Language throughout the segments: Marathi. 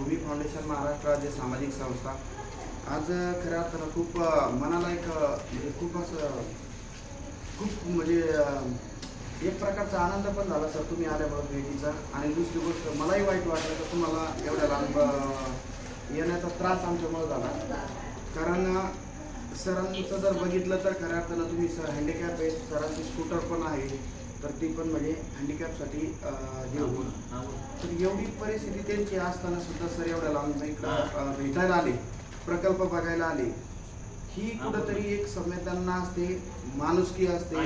भूमी फाउंडेशन महाराष्ट्र राज्य सामाजिक संस्था. आज खऱ्या अर्थानं खूप मनाला एक म्हणजे खूप असं खूप म्हणजे एक प्रकारचा आनंद पण झाला सर तुम्ही आल्यामुळे भेटीचा. आणि दुसरी गोष्ट मलाही वाईट वाटलं तर तुम्हाला एवढ्या लांब येण्याचा त्रास आमच्यामुळे झाला. कारण सरांचं जर बघितलं तर खऱ्या अर्थानं तुम्ही सर हँडिकॅप आहे सरांची स्कूटर पण आहे. तर ती पण म्हणजे हँडिकॅपसाठी होईल तर एवढी परिस्थिती त्यांची असताना सुद्धा सर एवढ्या लांब इकडं भेटायला आले प्रकल्प बघायला आले. ही कुठंतरी एक संवेदना असते माणुसकी असते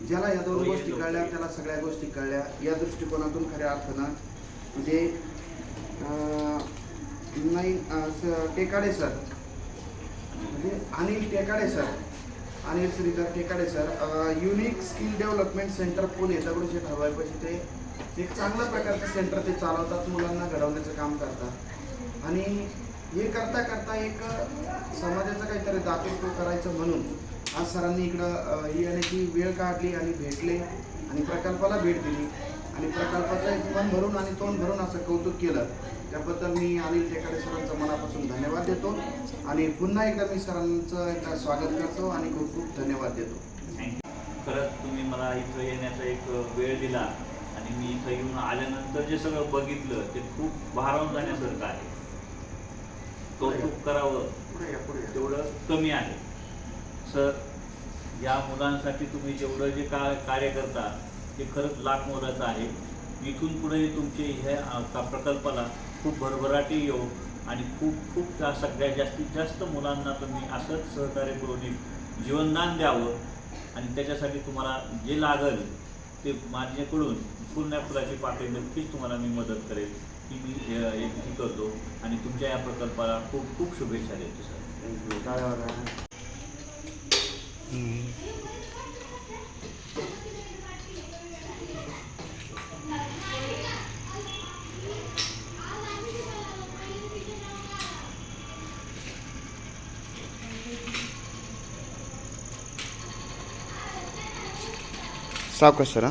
ज्याला या दोन हो, गोष्टी. कळल्या त्याला सगळ्या गोष्टी कळल्या. या दृष्टिकोनातून खऱ्या अर्थानं म्हणजे नाही टेकाडे सर. म्हणजे Anil Tekade sir. Anil Shridhar Thekade sir. Unique skill development centre Pune Dagdusheth हवाईपाशी ते. एक चांगल्या प्रकारचं सेंटर ते चालवतात मुलांना घडवण्याचं काम करतात. आणि हे करता करता एक समाजाचं काहीतरी दातृत्व करायचं म्हणून आज सरांनी इकडं येण्याची वेळ काढली आणि भेटले आणि प्रकल्पाला भेट दिली. आणि प्रकल्पाचं एक मन भरून आणि तोंड भरून असं कौतुक केलं. त्याबद्दल मी अनिल टेकाडे सरांचं मनापासून धन्यवाद देतो. आणि पुन्हा एकदा मी सरांचं एकदा स्वागत करतो आणि खूप खूप धन्यवाद देतो. थँक्यू खरंच तुम्ही मला इथं येण्याचा एक वेळ दिला आणि मी इथं येऊन आल्यानंतर जे सगळं बघितलं ते खूप भारावून जाण्यासारखं आहे. कौतुक करावं. तेवढं कमी आहे. सर या मुलांसाठी तुम्ही जेवढं जे का कार्य करता ते खरंच लाख मोलाचं आहे. इथून पुढे तुमचे ह्या प्रकल्पाला खूप भरभराटी येऊ. आणि खूप खूप त्या सगळ्यात जास्तीत जास्त मुलांना तुम्ही असंच सहकार्य करून एक जीवनदान द्यावं. आणि त्याच्यासाठी तुम्हाला जे लागल ते माझ्याकडून पूर्ण फुलाची पाकळी नक्कीच तुम्हाला मी मदत करेल. ही मी ही करतो. आणि तुमच्या या प्रकल्पाला खूप खूप शुभेच्छा देतो सर. Thank ಸಾಕು ಸರ.